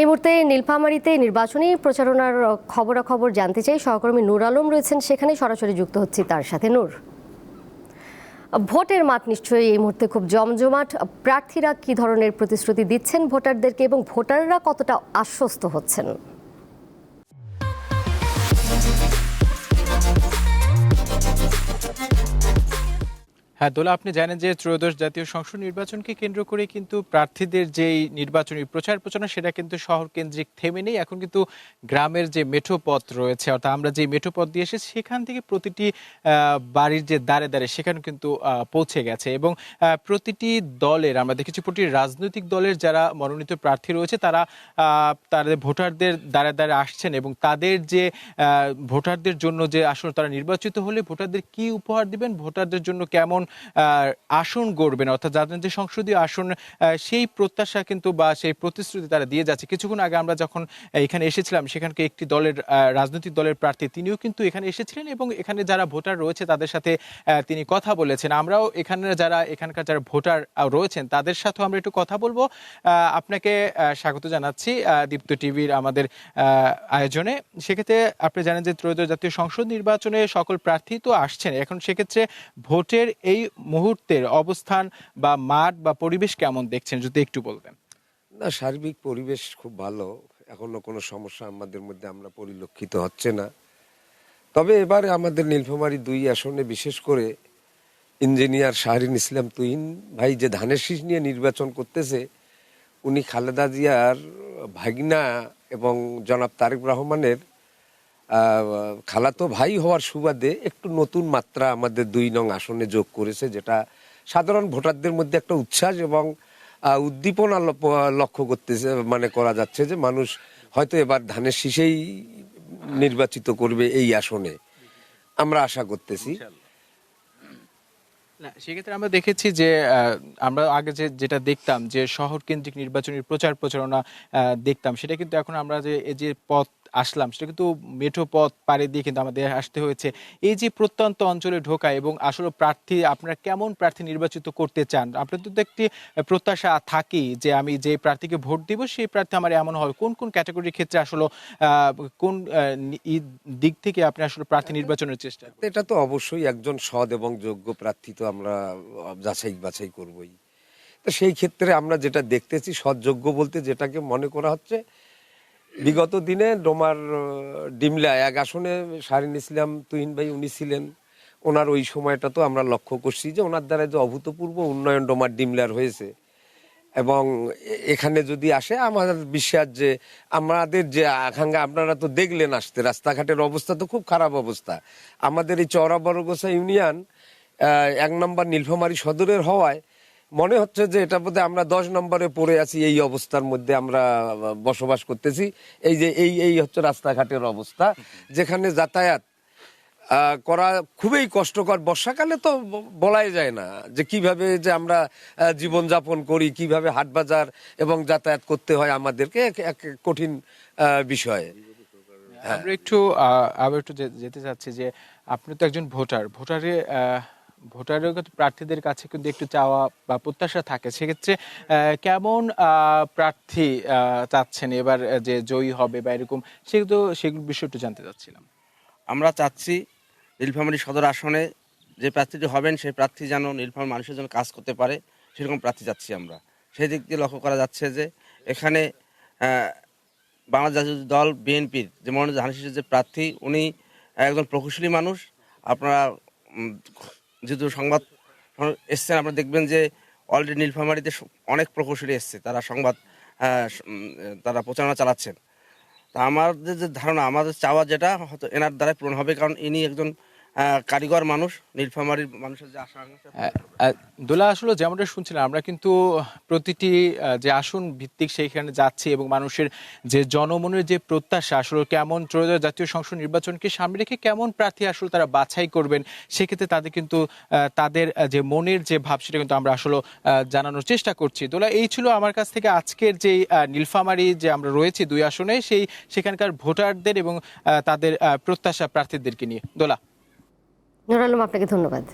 এই মুহূর্তে নীলফামারিতে নির্বাচনী প্রচারণার খবরাখবর জানতে চাই। সহকর্মী নূর আলম রয়েছেন সেখানে, সরাসরি যুক্ত হচ্ছি তার সাথে। নূর, ভোটের মাঠ নিশ্চয়ই এই মুহূর্তে খুব জমজমাট। প্রার্থীরা কি ধরনের প্রতিশ্রুতি দিচ্ছেন ভোটারদেরকে এবং ভোটাররা কতটা আশ্বস্ত হচ্ছেন? হ্যাঁ দোলা, আপনি জানেন যে ত্রয়োদশ জাতীয় সংসদ নির্বাচনকে কেন্দ্র করে কিন্তু প্রার্থীদের যেই নির্বাচনী প্রচার প্রচারণা, সেটা কিন্তু শহর কেন্দ্রিক থেমে নেই। এখন কিন্তু গ্রামের যে মেঠো পথ রয়েছে, অর্থাৎ আমরা যে মেঠো পথ দিয়ে এসে সেখান থেকে প্রতিটি বাড়ির যে দাঁড়ে দাঁড়ে সেখানে কিন্তু পৌঁছে গেছে। এবং প্রতিটি দলের, আমরা দেখেছি প্রতিটি রাজনৈতিক দলের যারা মনোনীত প্রার্থী রয়েছে, তারা তাদের ভোটারদের দ্বারে দ্বারে আসছেন এবং তাদের যে ভোটারদের জন্য যে আসন তারা নির্বাচিত হলে ভোটারদের কি উপহার দিবেন, ভোটারদের জন্য কেমন আসন গড়বেন, অর্থাৎ যাদের সংসদীয় আসন সেই প্রত্যাশা কিন্তু বা সেই প্রতিশ্রুতি তারা দিয়ে যাচ্ছে। কিছুক্ষণ আগে আমরা যখন এখানে এসেছিলাম, সেখানকে একটি দলের রাজনৈতিক দলের প্রার্থী, তিনিও কিন্তু এখানে এসেছিলেন এবং এখানে যারা ভোটার রয়েছে তাদের সাথে তিনি কথা বলেছেন। আমরাও এখানে যারা, এখানকার যারা ভোটার রয়েছেন তাদের সাথেও আমরা একটু কথা বলব। আপনাকে স্বাগত জানাচ্ছি দীপ্ত টিভির আমাদের আয়োজনে। সেক্ষেত্রে আপনি জানেন যে ত্রয়োদশ জাতীয় সংসদ নির্বাচনে সকল প্রার্থী তো আসছেন। এখন সেক্ষেত্রে ভোটের এই মুহূর্তের অবস্থান বা মাঠ বা পরিবেশ কেমন দেখছেন? যদি একটু বলবেন না, সার্বিক পরিবেশ খুব ভালো। এখনও কোনো সমস্যা আমাদের মধ্যে আমরা পরিলক্ষিত হচ্ছে না। তবে এবারে আমাদের নীলফামারী দুই আসনে বিশেষ করে ইঞ্জিনিয়ার শাহরিন ইসলাম তুহিন ভাই যে ধানের শীষ নিয়ে নির্বাচন করতেছে, উনি খালেদা জিয়ার ভাগিনা এবং জনাব তারেক রহমানের খালাতো ভাই হওয়ার সুবাদে একটু নতুন মাত্রা আমাদের দুই নং আসনে যোগ করেছে, যেটা সাধারণ ভোটারদের মধ্যে একটা উচ্ছ্বাস এবং উদ্দীপনা লক্ষ্য করতেছে মানে করা যাচ্ছে যে মানুষ হয়তো এবার ধানের শীষেই নির্বাচিত করবে এই আসনে। আমরা আশা করতেছি। সেক্ষেত্রে আমরা দেখেছি যে আমরা আগে যে, যেটা দেখতাম যে শহর কেন্দ্রিক নির্বাচনী প্রচার প্রচারণা দেখতাম, সেটা কিন্তু এখন আমরা যে, এই যে পথ আসলাম, সেটা কিন্তু মেঠো পথ পাড়ে দিয়ে কিন্তু আমাদের আসতে হয়েছে। এই যে প্রত্যন্ত অঞ্চলে ঢোকা এবং আসলে প্রার্থী, আপনারা কেমন প্রার্থী নির্বাচিত করতে চান? আপনাদের তো একটি প্রত্যাশা থাকেই যে আমি যে প্রার্থীকে ভোট দিব, সেই প্রার্থী আমার এমন হবে কোন কোন ক্যাটাগরির ক্ষেত্রে আসলে কোন দিক থেকে আপনি আসলে প্রার্থী নির্বাচনের চেষ্টা? এটা তো অবশ্যই একজন সৎ এবং যোগ্য প্রার্থী তো আমরা যাচাই বাছাই করবই। তো সেই ক্ষেত্রে আমরা যেটা দেখতেছি সৎ যোগ্য বলতে যেটাকে মনে করা হচ্ছে বিগত দিনে ডোমার ডিমলা এক আসনে শারিন ইসলাম তুহিন ভাই উনি ছিলেন। ওনার ওই সময়টা তো আমরা লক্ষ্য করছি যে ওনার দ্বারা যে অভূতপূর্ব উন্নয়ন ডোমার, ডিমলার হয়েছে। এবং এখানে যদি আসে, আমাদের বিশ্বাস যে আমাদের যে আকাঙ্ক্ষা, আপনারা তো দেখলেন আসতে, রাস্তাঘাটের অবস্থা তো খুব খারাপ অবস্থা। আমাদের এই চওড়া বড়গোসা ইউনিয়ন এক নম্বর নীলফামারী সদরের হওয়ায় মনে হচ্ছে যে এটা বোধহয় আমরা দশ নম্বরে পড়ে আছি, এই অবস্থার মধ্যে আমরা বসবাস করতেছি। এই যে, এই এই হচ্ছে রাস্তাঘাটের অবস্থা, যেখানে যাতায়াত করা খুবই কষ্টকর। বর্ষাকালে তো বলাই যায় না যে কীভাবে যে আমরা জীবনযাপন করি, কীভাবে হাট বাজার এবং যাতায়াত করতে হয় আমাদেরকে, এক কঠিন বিষয়। আমরা একটু আবার একটু যেতে চাচ্ছি যে, আপনি তো একজন ভোটার। ভোটারে ভোটারের প্রার্থীদের কাছে কিন্তু একটু চাওয়া বা প্রত্যাশা থাকে। সেক্ষেত্রে কেমন প্রার্থী চাচ্ছেন? এবার যে জয়ী হবে বা এরকম সেগুলো সেগুলো বিষয় একটু জানতে চাচ্ছিলাম। আমরা চাচ্ছি নীলফামারী সদর আসনে যে প্রার্থীটি হবেন, সেই প্রার্থী যেন নীলফামারী মানুষের জন্য কাজ করতে পারে, সেরকম প্রার্থী চাচ্ছি আমরা। সেই দিক দিয়ে লক্ষ্য করা যাচ্ছে যে, এখানে বাংলাদেশ দল, বিএনপির যে মনোনীত ধানের যে প্রার্থী, উনি একজন প্রকৌশলী মানুষ। আপনারা যেহেতু সংবাদ এসছেন আপনারা দেখবেন যে অলরেডি নীলফামারিতে অনেক প্রকৌশলী এসছে তারা সংবাদ উম, তারা প্রচারণা চালাচ্ছেন। তা আমাদের যে ধারণা আমাদের চাওয়া যেটা হয়তো এনার দ্বারাই পূরণ হবে কারণ ইনি একজন কারিগর মানুষ নীলফামারীর মানুষের যে আহ, আহ, দোলা আসলে যেমনটা শুনছিলাম আমরা কিন্তু প্রতিটি যে আসন ভিত্তিক সেইখানে যাচ্ছি এবং মানুষের যে জনমনের যে প্রত্যাশা আসলে কেমন ত্রয়োদশ জাতীয় সংসদ নির্বাচনকে সামনে রেখে কেমন প্রার্থী আসলে তারা বাছাই করবেন সেক্ষেত্রে তাদের কিন্তু তাদের যে মনের যে ভাব সেটা কিন্তু আমরা আসলে জানানোর চেষ্টা করছি। দোলা এই ছিল আমার কাছ থেকে আজকের যে নীলফামারি যে আমরা রয়েছি দুই আসনে সেই সেখানকার ভোটারদের এবং তাদের প্রত্যাশা প্রার্থীদেরকে নিয়ে। দোলা। নূর আপনাকে ধন্যবাদ।